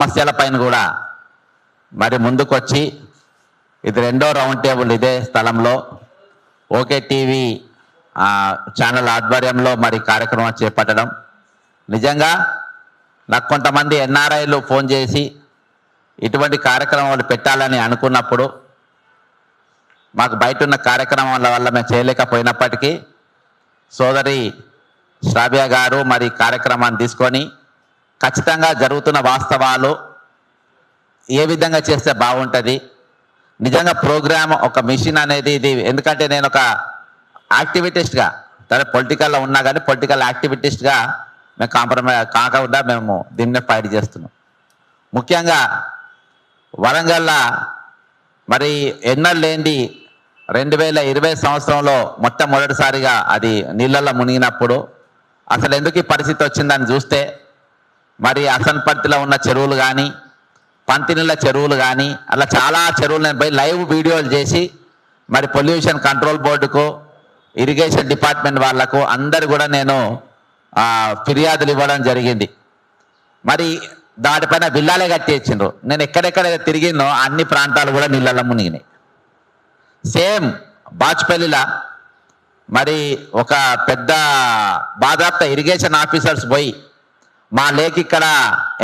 సమస్యల పైన కూడా. మరి ముందుకొచ్చి ఇది రెండో రౌండ్ టేబుల్ ఇదే స్థలంలో. ఓకే టీవీ ఛానల్ ఆధ్వర్యంలో మరి కార్యక్రమం చేపట్టడం. నిజంగా నాకు కొంతమంది ఎన్ఆర్ఐలు ఫోన్ చేసి ఇటువంటి కార్యక్రమాలు పెట్టాలని అనుకున్నప్పుడు మాకు బయట ఉన్న కార్యక్రమాల వల్ల మేము చేయలేకపోయినప్పటికీ సోదరి శ్రావ్య గారు మరి కార్యక్రమాన్ని తీసుకొని ఖచ్చితంగా జరుగుతున్న వాస్తవాలు ఏ విధంగా చేస్తే బాగుంటుంది? నిజంగా ప్రోగ్రామ్ ఒక మిషన్ అనేది ఇది. ఎందుకంటే నేను ఒక యాక్టివిటిస్ట్గా సరే పొలిటికల్లో ఉన్నా కానీ పొలిటికల్ యాక్టివిటిస్ట్గా మేము కాంప్రమైజ్ కాకుండా మేము దీన్ని ఫైట్ చేస్తున్నాం. ముఖ్యంగా వరంగల్ల మరి ఎన్నో లేనిది రెండు వేల ఇరవై సంవత్సరంలో మొట్టమొదటిసారిగా అది నీళ్ళల్లో మునిగినప్పుడు అసలు ఎందుకు ఈ పరిస్థితి వచ్చిందని చూస్తే మరి అసన్పర్తిలో ఉన్న చెరువులు కానీ పంతినిళ్ళ చెరువులు కానీ అలా చాలా చెరువులు నేను పోయి లైవ్ వీడియోలు చేసి మరి పొల్యూషన్ కంట్రోల్ బోర్డుకు ఇరిగేషన్ డిపార్ట్మెంట్ వాళ్ళకు అందరు కూడా నేను ఫిర్యాదులు ఇవ్వడం జరిగింది. మరి దాటిపైన విల్లాలే కట్టి ఇచ్చిండ్రు నేను ఎక్కడెక్కడ తిరిగిందో అన్ని ప్రాంతాలు కూడా నీళ్ళల్లో మునిగినాయి. సేమ్ బాచ్పల్లిలా మరి ఒక పెద్ద బాధాప్త ఇరిగేషన్ ఆఫీసర్స్ పోయి మా లేక్ ఇక్కడ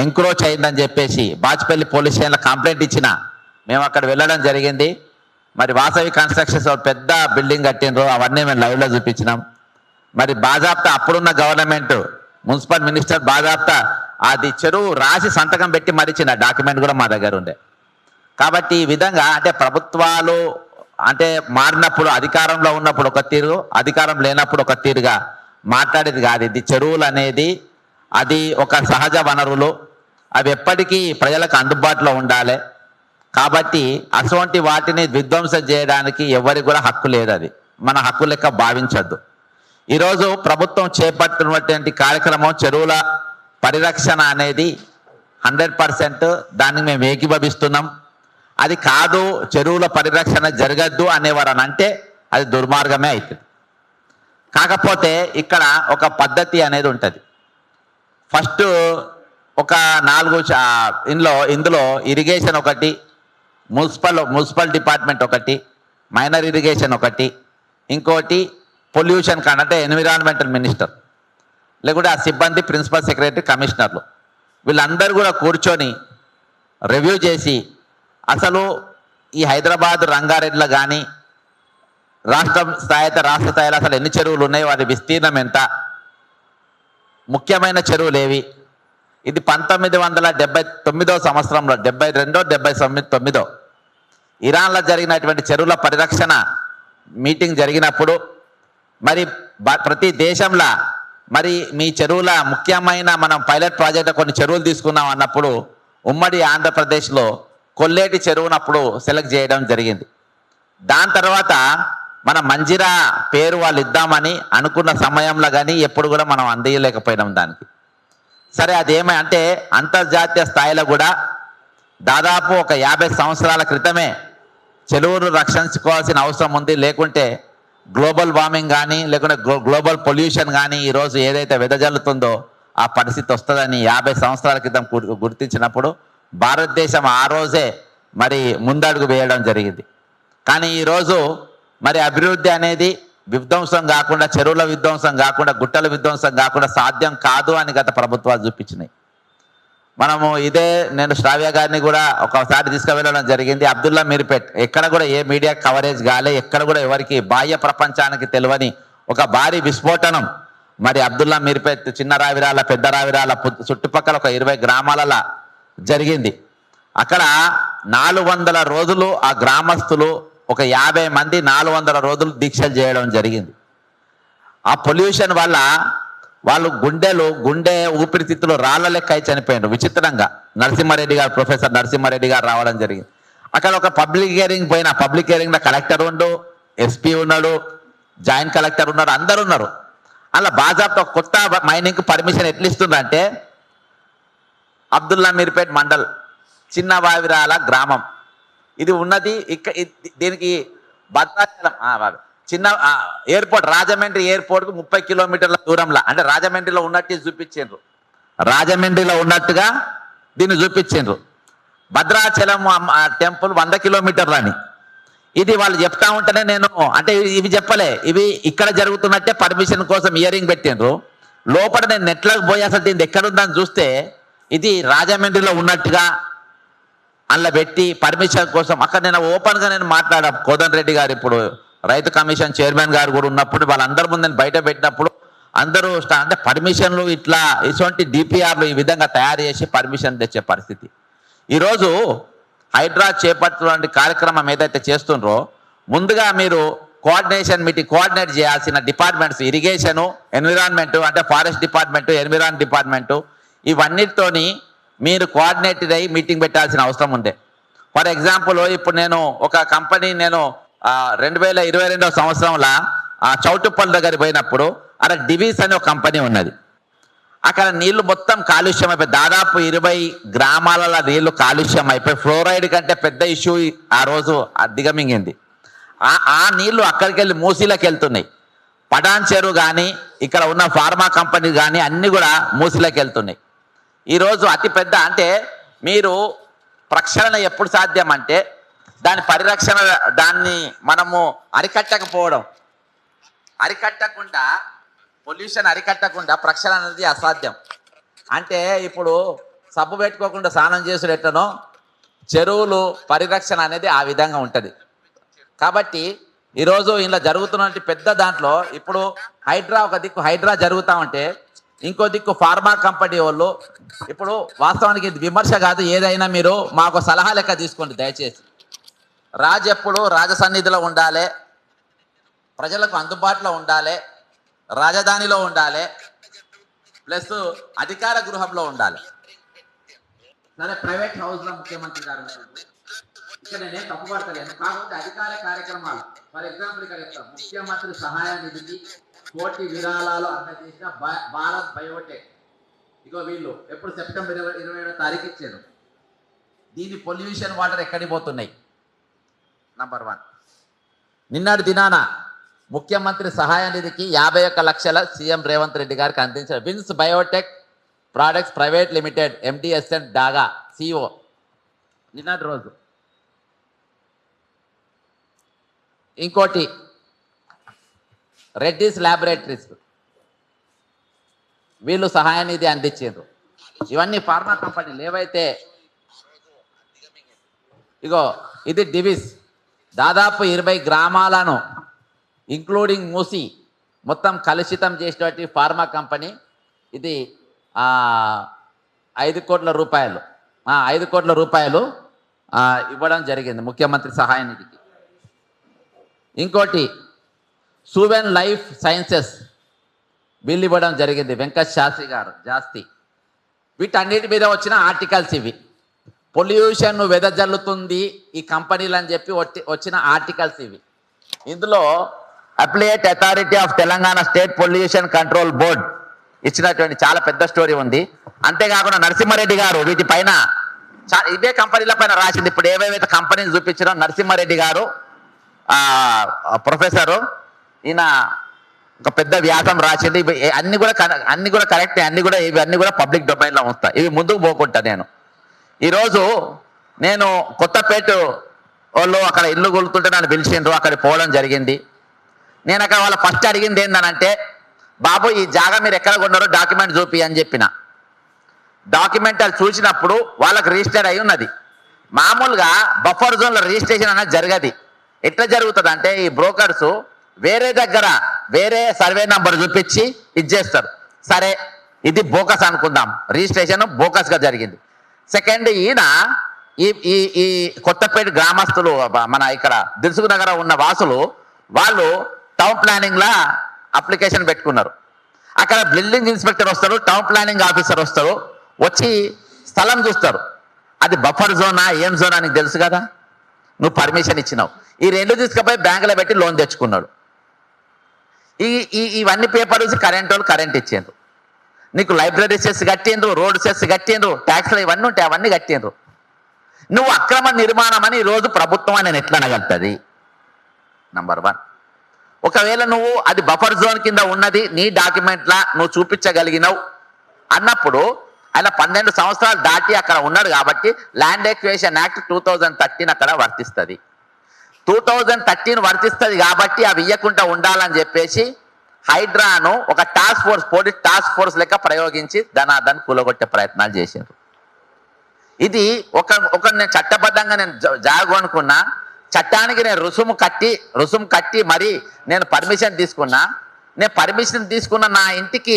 ఎంక్రోచ్ అయిందని చెప్పేసి బాచ్పల్లి పోలీస్ స్టేషన్లో కంప్లైంట్ ఇచ్చిన. మేము అక్కడ వెళ్ళడం జరిగింది. మరి వాసవి కన్స్ట్రక్షన్స్ పెద్ద బిల్డింగ్ కట్టిండ్రు. అవన్నీ మేము లైవ్లో చూపించినాం. మరి బాజాప్తా అప్పుడున్న గవర్నమెంట్ మున్సిపల్ మినిస్టర్ బాజాప్తా అది చెరువు రాసి సంతకం పెట్టి మరిచిన డాక్యుమెంట్ కూడా మా దగ్గర ఉండే. కాబట్టి ఈ విధంగా అంటే ప్రభుత్వాలు అంటే మారినప్పుడు అధికారంలో ఉన్నప్పుడు ఒక తీరు అధికారం లేనప్పుడు ఒక తీరుగా మాట్లాడేది కాదు. ఇది చెరువులు అనేది అది ఒక సహజ వనరులు. అవి ఎప్పటికీ ప్రజలకు అందుబాటులో ఉండాలి. కాబట్టి అటువంటి వాటిని విధ్వంసం చేయడానికి ఎవరికి కూడా హక్కు లేదు అది. మన హక్కు లెక్క భావించద్దు. ఈరోజు ప్రభుత్వం చేపట్టినటువంటి కార్యక్రమం చెరువుల పరిరక్షణ అనేది హండ్రెడ్ పర్సెంట్ దాన్ని మేము ఏకీభవిస్తున్నాం. అది కాదు చెరువుల పరిరక్షణ జరగద్దు అనేవారు అంటే అది దుర్మార్గమే అవుతుంది కాకపోతే ఇక్కడ ఒక పద్ధతి అనేది ఉంటుంది. ఫస్ట్ ఒక నాలుగు ఇందులో ఇందులో ఇరిగేషన్ ఒకటి మున్సిపల్ మున్సిపల్ డిపార్ట్మెంట్ ఒకటి మైనర్ ఇరిగేషన్ ఒకటి ఇంకోటి పొల్యూషన్ కాన్ అంటే ఎన్విరాన్మెంటల్ మినిస్టర్ లేకుంటే ఆ సిబ్బంది ప్రిన్సిపల్ సెక్రటరీ కమిషనర్లు వీళ్ళందరూ కూడా కూర్చొని రివ్యూ చేసి అసలు ఈ హైదరాబాద్ రంగారెడ్డిలో కానీ రాష్ట్ర స్థాయిత రాష్ట్ర స్థాయిలో అసలు ఎన్ని చెరువులు ఉన్నాయి వాటి విస్తీర్ణం ఎంత? ముఖ్యమైన చెరువులేవి? ఇది పంతొమ్మిది వందల డెబ్బై తొమ్మిదో సంవత్సరంలో డెబ్బై రెండో డెబ్బై తొమ్మిది. తొమ్మిదో ఇరాన్లో జరిగినటువంటి చెరువుల పరిరక్షణ మీటింగ్ జరిగినప్పుడు మరి ప్రతి దేశంలో మరి మీ చెరువుల ముఖ్యమైన మనం పైలట్ ప్రాజెక్ట్ కొన్ని చెరువులు తీసుకున్నాం అన్నప్పుడు ఉమ్మడి ఆంధ్రప్రదేశ్లో కొల్లేటి చెరువునప్పుడు సెలెక్ట్ చేయడం జరిగింది. దాని తర్వాత మన మంజిరా పేరు వాళ్ళు ఇద్దామని అనుకున్న సమయంలో కానీ ఎప్పుడు కూడా మనం అందేయలేకపోయినాం దానికి. సరే అదేమై అంటే అంతర్జాతీయ స్థాయిలో కూడా దాదాపు ఒక యాభై సంవత్సరాల క్రితమే చెరువును రక్షించుకోవాల్సిన అవసరం ఉంది. లేకుంటే గ్లోబల్ వార్మింగ్ కానీ లేకుంటే గ్లో గ్లోబల్ పొల్యూషన్ కానీ ఈరోజు ఏదైతే వెదజల్లుతుందో ఆ పరిస్థితి వస్తుందని యాభై సంవత్సరాల క్రితం గుర్- గుర్తించినప్పుడు భారతదేశం ఆ రోజే మరి ముందడుగు వేయడం జరిగింది. కానీ ఈరోజు మరి అభివృద్ధి అనేది విధ్వంసం కాకుండా చెరువుల విధ్వంసం కాకుండా గుట్టల విధ్వంసం కాకుండా సాధ్యం కాదు అని గత ప్రభుత్వాలు చూపించినాయి. మనము ఇదే నేను శ్రావ్య గారిని కూడా ఒకసారి తీసుకువెళ్ళడం జరిగింది. అబ్దుల్లా మీర్పేట్ ఎక్కడ కూడా ఏ మీడియా కవరేజ్ కాలే ఎక్కడ కూడా ఎవరికి బాహ్య ప్రపంచానికి తెలియని ఒక భారీ విస్ఫోటనం. మరి అబ్దుల్లా మీర్పేట్ చిన్న రావిరాల పెద్ద రావిరాల చుట్టుపక్కల ఒక ఇరవై గ్రామాలలో జరిగింది. అక్కడ నాలుగు వందల రోజులు ఆ గ్రామస్తులు ఒక యాభై మంది నాలుగు వందల రోజులు దీక్షలు చేయడం జరిగింది. ఆ పొల్యూషన్ వల్ల వాళ్ళు గుండెలు గుండె ఊపిరితిత్తులు రాళ్ళ లెక్క అయి చనిపోయారు విచిత్రంగా. నరసింహారెడ్డి గారు ప్రొఫెసర్ నరసింహారెడ్డి గారు రావడం జరిగింది. అక్కడ ఒక పబ్లిక్ హియరింగ్ పోయిన పబ్లిక్ హియరింగ్లో కలెక్టర్ ఉండు ఎస్పీ ఉన్నాడు జాయింట్ కలెక్టర్ ఉన్నారు అందరు ఉన్నారు. అలా బాజాబ్తో కొత్త మైనింగ్ పర్మిషన్ ఎట్లిస్తుందంటే అబ్దుల్లా మీర్పేట్ మండల్ చిన్న వావిరాల గ్రామం. ఇది ఉన్నది ఇక్క ఇది- దీనికి భద్రాచలం చిన్న ఎయిర్పోర్ట్ రాజమండ్రి ఎయిర్పోర్ట్కు ముప్పై కిలోమీటర్ల దూరంలో. అంటే రాజమండ్రిలో ఉన్నట్టు చూపించారు రాజమండ్రిలో ఉన్నట్టుగా దీన్ని చూపించిండ్రు. భద్రాచలం టెంపుల్ వంద కిలోమీటర్లని. ఇది వాళ్ళు చెప్తా ఉంటేనే నేను అంటే ఇవి- ఇవి చెప్పలే. ఇవి ఇక్కడ జరుగుతున్నట్టే పర్మిషన్ కోసం ఇయరింగ్ పెట్టిండ్రు. లోపల నేను నెట్లోకి పోయి అసలు దీన్ని ఎక్కడుందని చూస్తే ఇది రాజమండ్రిలో ఉన్నట్టుగా అందులో పెట్టి పర్మిషన్ కోసం అక్కడ నేను ఓపెన్గా నేను మాట్లాడా కోదన్ రెడ్డి గారు ఇప్పుడు రైతు కమిషన్ చైర్మన్ గారు కూడా ఉన్నప్పుడు వాళ్ళందరి ముందు నేను బయట పెట్టినప్పుడు అందరూ అంటే పర్మిషన్లు ఇట్లా ఇటువంటి డిపిఆర్లు ఈ విధంగా తయారు చేసి పర్మిషన్ తెచ్చే పరిస్థితి. ఈరోజు హైడ్రా చేపట్టినటువంటి కార్యక్రమం ఏదైతే చేస్తుండ్రో ముందుగా మీరు కోఆర్డినేషన్ మీటింగ్ కోఆర్డినేట్ చేయాల్సిన డిపార్ట్మెంట్స్ ఇరిగేషను ఎన్విరాన్మెంట్ అంటే ఫారెస్ట్ డిపార్ట్మెంట్ ఎన్విరాన్ డిపార్ట్మెంటు ఇవన్నిటితోని మీరు కోఆర్డినేటెడ్ అయ్యి మీటింగ్ పెట్టాల్సిన అవసరం ఉండే. ఫర్ ఎగ్జాంపుల్ ఇప్పుడు నేను ఒక కంపెనీ నేను రెండు వేల ఇరవై రెండవ సంవత్సరంలో చౌటుప్పల్ దగ్గర పోయినప్పుడు అక్కడ డివీస్ అనే ఒక కంపెనీ ఉన్నది. అక్కడ నీళ్ళు మొత్తం కాలుష్యం అయిపోయి దాదాపు ఇరవై గ్రామాలలో నీళ్ళు కాలుష్యం అయిపోయి ఫ్లోరైడ్ కంటే పెద్ద ఇష్యూ ఆ రోజు దిగమింగింది. ఆ ఆ నీళ్ళు అక్కడికి వెళ్ళి మూసీలోకి వెళ్తున్నాయి. పటాన్ చెరువు కానీ ఇక్కడ ఉన్న ఫార్మా కంపెనీ కానీ అన్నీ కూడా మూసీలోకి వెళ్తున్నాయి. ఈరోజు అతిపెద్ద అంటే మీరు ప్రక్షాళన ఎప్పుడు సాధ్యం అంటే దాని పరిరక్షణ దాన్ని మనము అరికట్టకపోవడం. అరికట్టకుండా పొల్యూషన్ అరికట్టకుండా ప్రక్షాళన అనేది అసాధ్యం. అంటే ఇప్పుడు సబ్బు పెట్టుకోకుండా స్నానం చేసుడు చెరువులు పరిరక్షణ అనేది ఆ విధంగా ఉంటుంది. కాబట్టి ఈరోజు ఇలా జరుగుతున్నటువంటి పెద్ద దాంట్లో ఇప్పుడు హైడ్రా ఒక దిక్కు హైడ్రా జరుగుతా ఉంటే ఇంకో దిక్కు ఫార్మా కంపెనీ వాళ్ళు ఇప్పుడు వాస్తవానికి ఇది విమర్శ కాదు ఏదైనా మీరు మాకు సలహా లెక్క తీసుకోండి దయచేసి. రాజు ఎప్పుడు రాజసన్నిధిలో ఉండాలి ప్రజలకు అందుబాటులో ఉండాలి రాజధానిలో ఉండాలి ప్లస్ అధికార గృహంలో ఉండాలి. సరే ప్రైవేట్ హౌస్లో ముఖ్యమంత్రి గారు ఇక్కడ నేనే తప్పుపడతలేను కాకపోతే అధికార కార్యక్రమాలు ఫర్ ఎగ్జాంపుల్ ఇక్కడ ముఖ్యమంత్రి సహాయ నిధికి కోటి విరాళాలు అందజేసిన భారత్ బయోటెక్. ఇగో వీళ్ళు ఎప్పుడు సెప్టెంబర్ ఇరవై ఇరవై ఏడో తారీఖు ఇచ్చారు. దీని పొల్యూషన్ వాటర్ ఎక్కడికి పోతున్నాయి? నంబర్ వన్ నిన్నటి దినాన ముఖ్యమంత్రి సహాయ నిధికి యాభై ఒక్క లక్షల సీఎం రేవంత్ రెడ్డి గారికి అందించారు Vins biotech products private limited MDSN Daga CO నిన్నటి రోజు. ఇంకోటి రెడ్డిస్ ల్యాబొరేటరీస్ వీళ్ళు సహాయాన్ని అందించారు ఇవన్నీ ఫార్మా కంపెనీలు ఏవైతే ఇగో ఇది డివిస్ దాదాపు ఇరవై గ్రామాలను ఇంక్లూడింగ్ మూసి మొత్తం కలుషితం చేసినటువంటి ఫార్మా కంపెనీ ఇది ఐదు కోట్ల రూపాయలు. ఐదు కోట్ల రూపాయలు ఇవ్వడం జరిగింది ముఖ్యమంత్రి సహాయ నిధికి. ఇంకోటి సూవెన్ లైఫ్ సైన్సెస్ బిల్ ఇవ్వడం జరిగింది. వెంకట్ శాస్త్రి గారు. జాస్తి. వీటన్నిటి మీద వచ్చిన ఆర్టికల్స్ ఇవి. పొల్యూషన్ వెదజల్లుతుంది ఈ కంపెనీలు అని చెప్పి వచ్చి- వచ్చిన ఆర్టికల్స్ ఇవి. ఇందులో appellate authority of Telangana state pollution control board ఇచ్చినటువంటి చాలా పెద్ద స్టోరీ ఉంది. అంతేకాకుండా నరసింహారెడ్డి గారు వీటిపైన చా- ఇదే కంపెనీల పైన రాసింది. ఇప్పుడు ఏవేవైతే కంపెనీలు చూపించారో నరసింహారెడ్డి గారు ప్రొఫెసరు ఈయన ఒక పెద్ద వ్యాసం రాసింది. అన్ని కూడా అన్ని కూడా కరెక్ట్ అన్ని కూడా ఇవి అన్ని కూడా పబ్లిక్ డొమైన్లో వస్తాయి. ఇవి ముందుకు పోకుంటా నేను. ఈరోజు నేను కొత్తపేట వాళ్ళు అక్కడ ఇల్లు కొలుతుంటే నన్ను పిలిచిండ్రు అక్కడికి పోవడం జరిగింది. నేను అక్కడ వాళ్ళ ఫస్ట్ అడిగింది ఏంటనంటే బాబు ఈ జాగా మీరు ఎక్కడ కొన్నారో డాక్యుమెంట్ చూపి అని చెప్పిన. డాక్యుమెంట్ అది చూసినప్పుడు వాళ్ళకి రిజిస్టర్ అయి ఉన్నది. మామూలుగా బఫర్ జోన్లో రిజిస్ట్రేషన్ అనేది జరగది. ఎట్లా జరుగుతుంది అంటే ఈ బ్రోకర్స్ వేరే దగ్గర వేరే సర్వే నంబర్ చూపించి ఇచ్చేస్తారు సరే ఇది బోకస్ అనుకుందాం. రిజిస్ట్రేషన్ బోకస్గా జరిగింది. సెకండ్ ఈయన ఈ ఈ ఈ కొత్తపేట గ్రామస్తులు మన ఇక్కడ దిల్సుఖ్ నగర్ ఉన్న వాసులు వాళ్ళు టౌన్ ప్లానింగ్లా అప్లికేషన్ పెట్టుకున్నారు. అక్కడ బిల్డింగ్ ఇన్స్పెక్టర్ వస్తారు టౌన్ ప్లానింగ్ ఆఫీసర్ వస్తారు వచ్చి స్థలం చూస్తారు. అది బఫర్ జోనా ఏం జోనా నీకు తెలుసు కదా? నువ్వు పర్మిషన్ ఇచ్చినావు. ఈ రెండు తీసుకుపోయి బ్యాంకులో పెట్టి లోన్ తెచ్చుకున్నాడు. ఈ ఇవన్నీ పేపర్స్ కరెంట్ వాళ్ళు కరెంట్ ఇచ్చిండ్రు. నీకు లైబ్రరీ సెస్ కట్టిండ్రు రోడ్ సెస్ కట్టిండ్రు ట్యాక్స్లు ఇవన్నీ ఉంటాయి అవన్నీ కట్టిండ్రు. నువ్వు అక్రమ నిర్మాణం అని ఈరోజు ప్రభుత్వం అని నేను ఎట్లా అనగలుగుతుంది? నంబర్ వన్ ఒకవేళ నువ్వు అది బఫర్ జోన్ కింద ఉన్నది నీ డాక్యుమెంట్లా నువ్వు చూపించగలిగినావు అన్నప్పుడు ఆయన పన్నెండు సంవత్సరాలు దాటి అక్కడ ఉన్నాడు కాబట్టి land equation act two thousand thirteen అక్కడ వర్తిస్తుంది. టూ థౌజండ్ థర్టీన్ వర్తిస్తుంది కాబట్టి అవి ఇవ్వకుండా ఉండాలని చెప్పేసి హైడ్రాను ఒక task force police task force లెక్క ప్రయోగించి ధనాదాన్ని కూలగొట్టే ప్రయత్నాలు చేశారు ఇది ఒక ఒక నేను చట్టబద్ధంగా నేను జ- చట్టానికి నేను రుసుము కట్టి రుసుము కట్టి మరి నేను పర్మిషన్ తీసుకున్నా నేను పర్మిషన్ తీసుకున్న నా ఇంటికి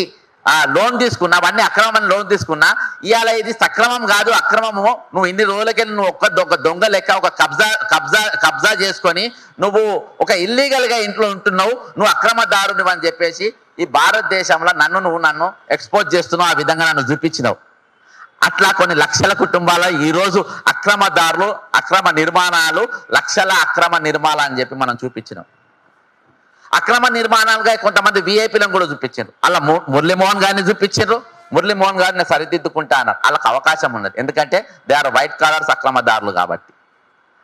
ఆ లోన్ తీసుకున్నా అవన్నీ అక్రమం లోన్ తీసుకున్నా ఇవాళ ఇది సక్రమం కాదు అక్రమము. నువ్వు ఇన్ని రోజులకి నువ్వు ఒక్క దొంగ దొంగ లెక్క ఒక కబ్జా కబ్జా కబ్జా చేసుకొని నువ్వు ఒక ఇల్లీగల్గా ఇంట్లో ఉంటున్నావు నువ్వు అక్రమదారుని అని చెప్పేసి ఈ భారతదేశంలో నన్ను నువ్వు నన్ను ఎక్స్పోజ్ చేస్తున్నావు ఆ విధంగా నన్ను చూపించినావు. అట్లా కొన్ని లక్షల కుటుంబాల ఈరోజు అక్రమదారులు అక్రమ నిర్మాణాలు లక్షల అక్రమ నిర్మాణాలు అని చెప్పి మనం చూపించినాం. అక్రమ నిర్మాణాలుగా కొంతమంది విఐపీలను కూడా చూపించారు. అలా ము- మురళీమోహన్ గారిని చూపించారు. మురళీమోహన్ గారిని సరిదిద్దుకుంటా అన్నారు. వాళ్ళకి అవకాశం ఉన్నది. ఎందుకంటే దే ఆర్ వైట్ కాలర్స్ అక్రమదారులు కాబట్టి.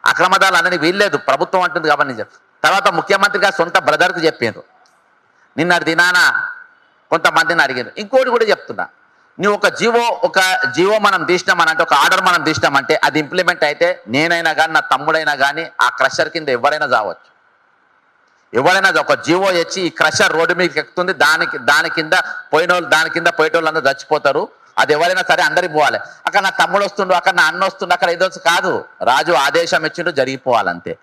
అక్రమదారులు అనేది వీల్లేదు. ప్రభుత్వం అంటుంది కాబట్టి తర్వాత ముఖ్యమంత్రి గారు సొంత బ్రదర్కి చెప్పారు. నిన్న దినాన కొంతమందిని అడిగారు. ఇంకోటి కూడా చెప్తున్నా. నువ్వు ఒక జీవో ఒక జీవో మనం తీసినామనంటే ఒక ఆర్డర్ మనం తీసినామంటే అది ఇంప్లిమెంట్ అయితే నేనైనా కానీ నా తమ్ముడైనా కానీ ఆ క్రషర్ కింద ఎవరైనా చావచ్చు ఎవరైనా ఒక జీవో వచ్చి ఈ క్రషర్ రోడ్డు మీదకి ఎక్కుతుంది దానికి దాని కింద పోయిన వాళ్ళు దాని కింద పోయేటోళ్ళు అందరూ చచ్చిపోతారు. అది ఎవరైనా సరే అందరికి పోవాలి. అక్కడ నా తమ్ముడు వస్తుండు అక్కడ నా అన్న వస్తుండు అక్కడ ఏదో కాదు. రాజు ఆదేశం ఇచ్చిండు జరిగిపోవాలంతే.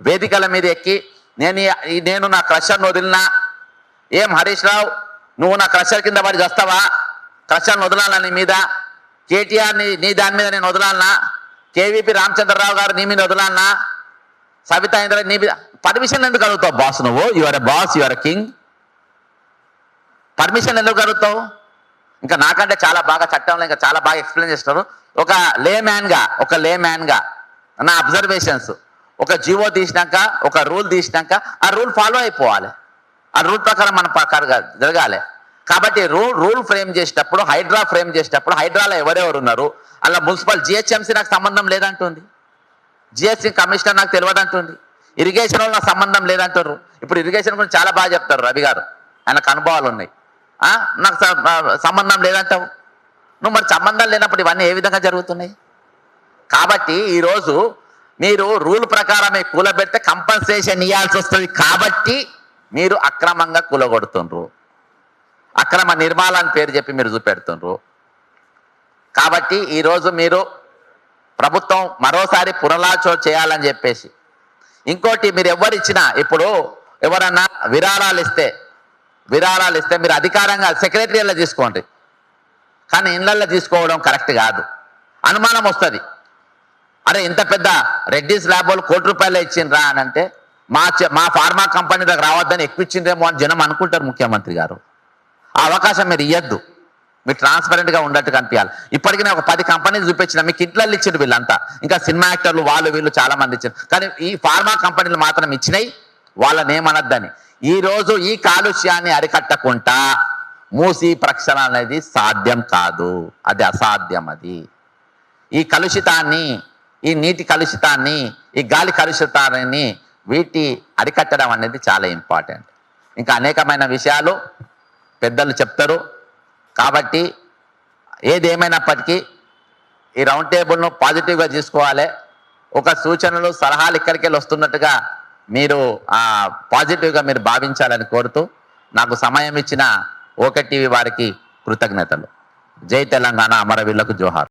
వేదికల మీద ఎక్కి నేను నేను నా క్రషర్ను వదిలినా. ఏం హరీష్ రావు నువ్వు నా క్రషర్ కింద పడి వస్తావా క్రషర్ను వదలాలా నీ మీద? కేటీఆర్ నీ నీ దాని మీద నేను వదలాలనా కేవీపీ రామచంద్రరావు గారు నీ మీద వదలాలనా సబితా ఇంద్ర నీ మీద పర్మిషన్ ఎందుకు అడుగుతావు బాస్ నువ్వు? You're a boss you're king permission ఎందుకు అడుగుతావు? ఇంకా నాకంటే చాలా బాగా చట్టంలో ఇంకా చాలా బాగా ఎక్స్ప్లెయిన్ చేస్తారు ఒక లే మ్యాన్గా ఒక లే మ్యాన్గా నా అబ్జర్వేషన్స్ ఒక జీవో తీసినాక ఒక రూల్ తీసినాక ఆ రూల్ ఫాలో అయిపోవాలి. ఆ రూల్ ప్రకారం మన ప్రకారంగా జరగాలి. కాబట్టి రూల్ రూల్ ఫ్రేమ్ చేసేటప్పుడు హైడ్రా ఫ్రేమ్ చేసేటప్పుడు హైడ్రాలో ఎవరెవరు ఉన్నారు? అలా మున్సిపల్ జిహెచ్ఎంసీ నాకు సంబంధం లేదంటుంది. జిహెచ్సి కమిషనర్ నాకు తెలియదంటుంది. ఇరిగేషన్ వల్ల సంబంధం లేదంటారు ఇప్పుడు ఇరిగేషన్ గురించి చాలా బాగా చెప్తారు రవి గారు. ఆయనకు అనుభవాలు ఉన్నాయి. నాకు సంబంధం లేదంటావు. నువ్వు మరి సంబంధం లేనప్పుడు ఇవన్నీ ఏ విధంగా జరుగుతున్నాయి? కాబట్టి ఈరోజు మీరు రూల్ ప్రకారమే కూలబెడితే కంపన్సేషన్ ఇవ్వాల్సి వస్తుంది. కాబట్టి మీరు అక్రమంగా కూలగొడుతుండ్రు. అక్రమ నిర్మాణాన్ని పేరు చెప్పి మీరు చూపెడుతుండ్రు. కాబట్టి ఈరోజు మీరు ప్రభుత్వం మరోసారి పునరాచో చేయాలని చెప్పేసి ఇంకోటి మీరు ఎవరు ఇచ్చినా ఇప్పుడు ఎవరన్నా విరాళాలు ఇస్తే విరాళాలు ఇస్తే మీరు అధికారంగా సెక్రటరీలో తీసుకోండి. కానీ ఇళ్ళల్లో తీసుకోవడం కరెక్ట్ కాదు. అనుమానం వస్తుంది. అరే ఇంత పెద్ద రెడ్డిస్ ల్యాబ్ కోటి రూపాయలు ఇచ్చిండ్రా అని అంటే మా మా ఫార్మా కంపెనీ దగ్గర రావద్దని ఎక్కువ ఇచ్చిండ్రేమో అని జనం అనుకుంటారు ముఖ్యమంత్రి గారు. ఆ అవకాశం మీరు ఇవ్వద్దు మీరు ట్రాన్స్పరెంట్గా ఉన్నట్టు కనిపించాలి. ఇప్పటికీ నేను ఒక పది కంపెనీలు చూపించిన మీకు ఇంట్లో ఇచ్చారు వీళ్ళంతా. ఇంకా సినిమా యాక్టర్లు వాళ్ళు వీళ్ళు చాలా మంది ఇచ్చారు కానీ ఈ ఫార్మా కంపెనీలు మాత్రం ఇచ్చినాయి వాళ్ళని ఏమనద్దని. ఈ రోజు ఈ కాలుష్యాన్ని అరికట్టకుండా మూసి ప్రక్షాళన అనేది సాధ్యం కాదు. అది అసాధ్యం అది. ఈ కలుషితాన్ని ఈ నీటి కలుషితాన్ని ఈ గాలి కలుషితాన్ని వీటి అరికట్టడం అనేది చాలా ఇంపార్టెంట్ ఇంకా అనేకమైన విషయాలు పెద్దలు చెప్తారు. కాబట్టి ఏది ఏమైనప్పటికీ ఈ రౌండ్ టేబుల్ను పాజిటివ్గా తీసుకోవాలి. ఒక సూచనలు సలహాలు ఇక్కడికి వస్తున్నట్టుగా మీరు ఆ, పాజిటివ్గా మీరు భావించాలని కోరుతూ నాకు సమయం ఇచ్చిన ఓకే టీవీ వారికి కృతజ్ఞతలు. జై తెలంగాణ అమరవీరులకు జోహార్.